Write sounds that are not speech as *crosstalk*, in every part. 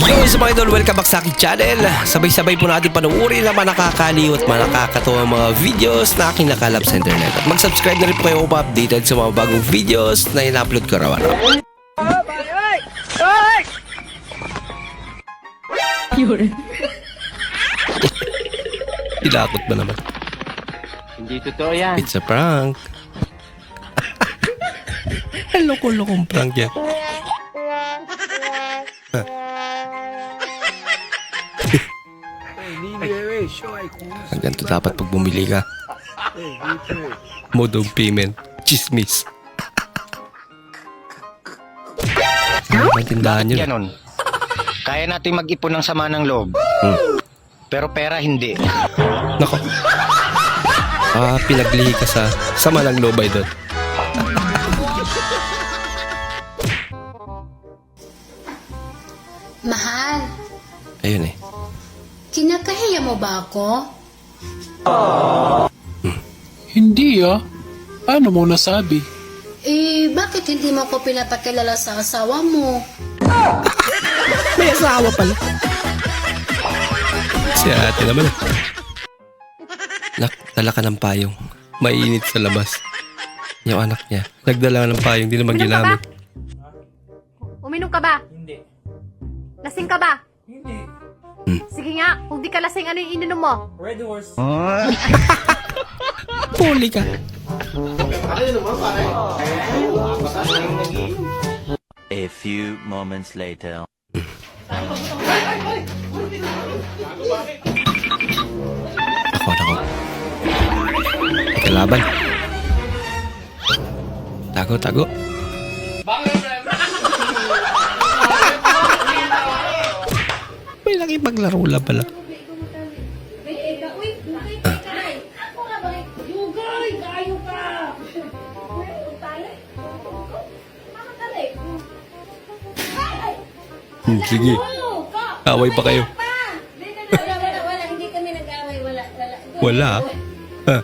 Yo, sa mga idol, welcome back sa aking channel. Sabay-sabay po natin panuorin ang mga nakakaliw at mga nakakatuwang mga videos na aking nakalap sa internet. At mag-subscribe na rin po kayo upang updated sa mga bagong videos na in-upload ko araw-araw. Tinakot ba naman? Hindi totoo yan. It's a prank. Loko-lokong prank yan. Ganito dapat pag bumili ka. Mode of payment. Chismis. Ano ba yung tindahan yun? Ganon. Kaya natin mag-ipon ng sama ng loob. Pero pera hindi. Nako. Ah, pinaglihi ka sa sama ng lobay doon. Mahal, Ayun eh. Kinakahiya mo ba ako? Hindi ah. Ano mo nasabi? Eh, bakit hindi mo ako pinapakilala sa asawa mo? May asawa pala. Si ate naman eh. Nak, dala ka ng payong. Mainit sa labas. Yung anak niya. Nagdala ng payong, di naman Uminom ka ba? ginamit. Uminom ka ba? Hindi. Lasing ka ba? Sige nga, kung di ka lasing, ano yung ininom mo? Red horse. *laughs* Puli ka. A few moments later. Ako. May kalaban. Tago, tago. May nakipaglaro lang pala. Hmm, sige. Away pa kayo. Wala, wala, wala. Hindi kami nag-away. Wala, wala. Wala. Ha?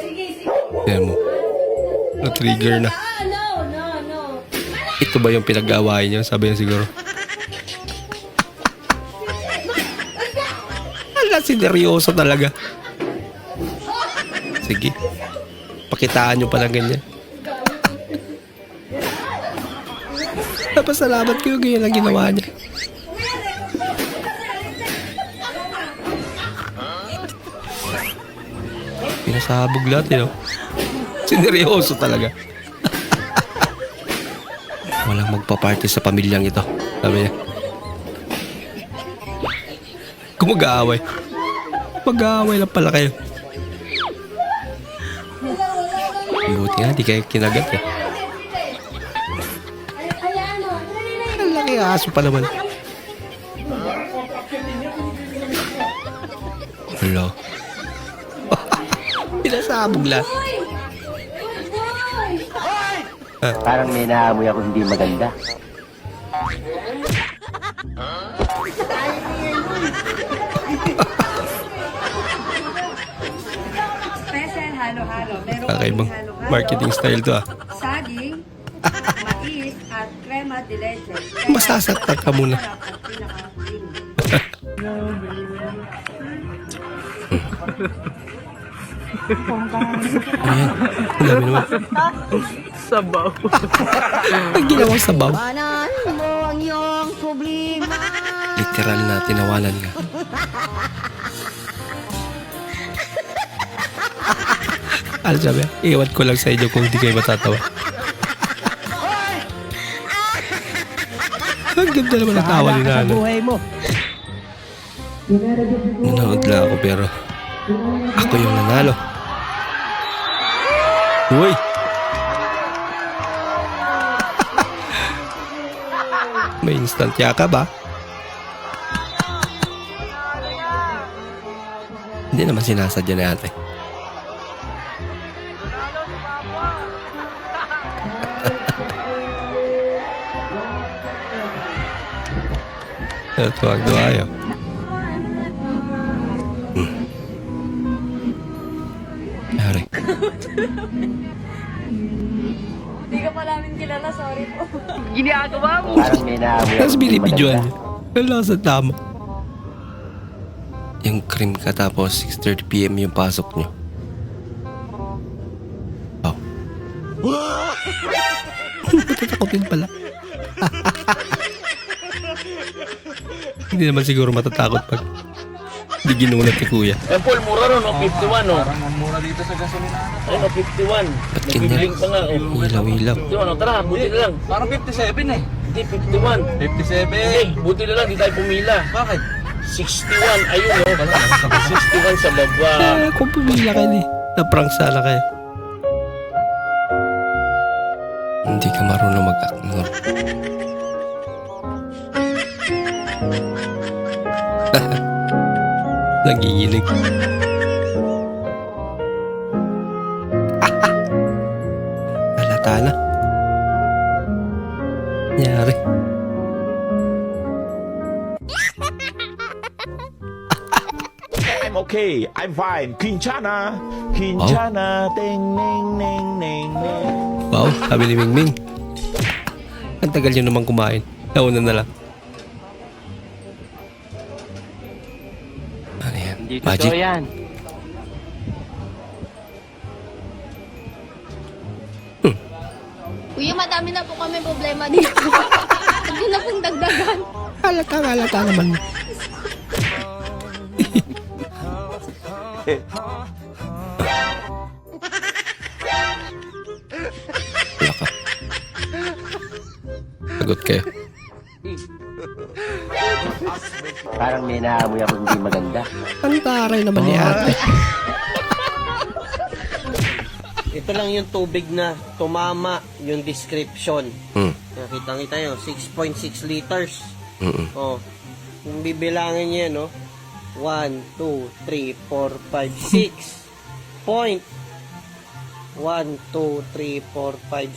Sige, sige. Yan mo. Na-trigger na. No, no, no. Ito ba yung pinag-aawayan niyo? Sabi niya siguro. Ala, sineryoso talaga. Sige. Pakitaan niyo pala ganyan. Napasalamat yung ganyan ang ginawa niya. Pinasabog lahat eh, no? Sineryoso talaga. *laughs* Walang magpa-party sa pamilyang ito. Sabi niya. Kung mag-aaway. Mag-aaway lang pala kayo. Buti nga, di kayo kinagat eh. Ang laki aso pa naman. Hello. *laughs* Pinasabog lang. Parang may naamoy ako hindi maganda. Halo-halo. Meron Kakaibang halo-halo, marketing style to ah. Saging, mais, at crema de leche. Masasaktan ka muna. Ayan. Ang dami naman. Sabaw. Ang ginawang sabaw. Panan mo ang iyong problema. Literal na tinawanan nga. Ano sabi? Iwan ko lang sa inyo kung hindi kayo matatawa. *laughs* Ang ganda naman ang tawa ni Nana. Nanood lang ako pero ako yung nanalo. Uy! *laughs* May instant yaka ba? Hindi naman sinasadya na ate. Tuwag-tuwa yun. Hmm. Yari. Hindi ka pa namin kilala, sorry po. Parang may naamoy Tapos binibidyoan niya. Wala sa tama. Yung cream ka tapos 6.30pm yung pasok niyo. Oh. *laughs* Matatakotin pala. *laughs* Hindi naman siguro matatakot pag hindi ginulat ni kuya. Eh, Paul, mura ron, no? 51, no? Parang mura dito sa gasolina. Ay, no, 51. Ba't ganyan? Nabibiling pa nga, oh. Ilaw-ilaw. 51, no? Tara, buti na lang. Parang 57 eh. Hindi, 51. 57? Hindi, buti na lang, di tayo pumila. Bakit? 61, ayun, no? 61 sa baba. Ah, kung pumila kayo eh. Na-prank sana kayo. Hindi ka marunong mag-act, *laughs* no? Nagiginig. *laughs* Halata na. Nangyari. *laughs* I'm okay. I'm fine. Quinchana. Quinchana. Ting, ning, ning, ning, ning. Wow, sabi ni Mingming. Ang tagal nyo naman kumain. Nauna na lang. Yan? Magic? yan. Kuya, madami na po kami problema dito. *laughs* Huwag niyo na pong dagdagan. Halata, halata naman. Wala ka. Sagot kayo. Parang may naamoy ako hindi maganda. Ang taray naman ni ate. *laughs* Ito lang yung tubig na tumama yung description. Hmm. Nakita kita yun, 6.6 liters. Mm-mm. Oh, kung bibilangin niya, no? 1, 2, 3, 4, 5, 6. Point. 1, 2, 3, 4, 5,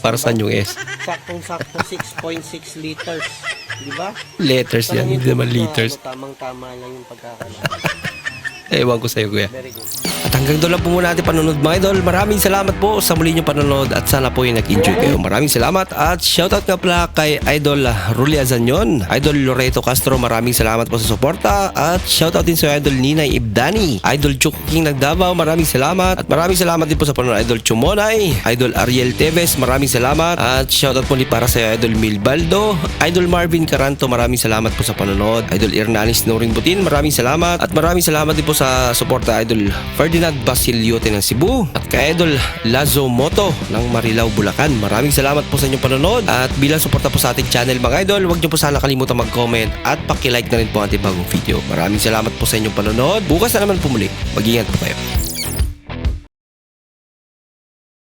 6. Para saan yung S? Saktong-sakto 6.6 liters. Di ba? Letters yan, hindi naman liters. ano, Tamang-tama lang yung pagkakala. *laughs* Ewan ko sa'yo, kuya. Very good. At hanggang doon lang po muna natin panonood mga idol. Maraming salamat po sa muli niyong panonood at sana po ay nag-enjoy kayo. Maraming salamat. At shoutout nga pala kay Idol Ruli Azanyon, Idol Loreto Castro, maraming salamat po sa suporta. At shoutout din sa Idol Ninay Ibdani, Idol Chuk King Nagdabao, maraming salamat. At maraming salamat din po sa panonood Idol Chumonay, Idol Ariel Teves, maraming salamat. At shoutout muli para sa Idol Milbaldo, Idol Marvin Caranto, maraming salamat po sa panonood, Idol Irnanis Noring Butin, maraming salamat. At maraming salamat din po sa suporta Idol Ferdinand Basiliote ng Cebu at kay Idol Lazo Moto ng Marilao, Bulacan. Maraming salamat po sa inyong panonood at bilang suporta po sa ating channel mga idol, huwag niyo po sana kalimutan mag-comment at paki-like na rin po ang ating bagong video. Maraming salamat po sa inyong panonood. Bukas na naman po muli. Mag-ingat po kayo.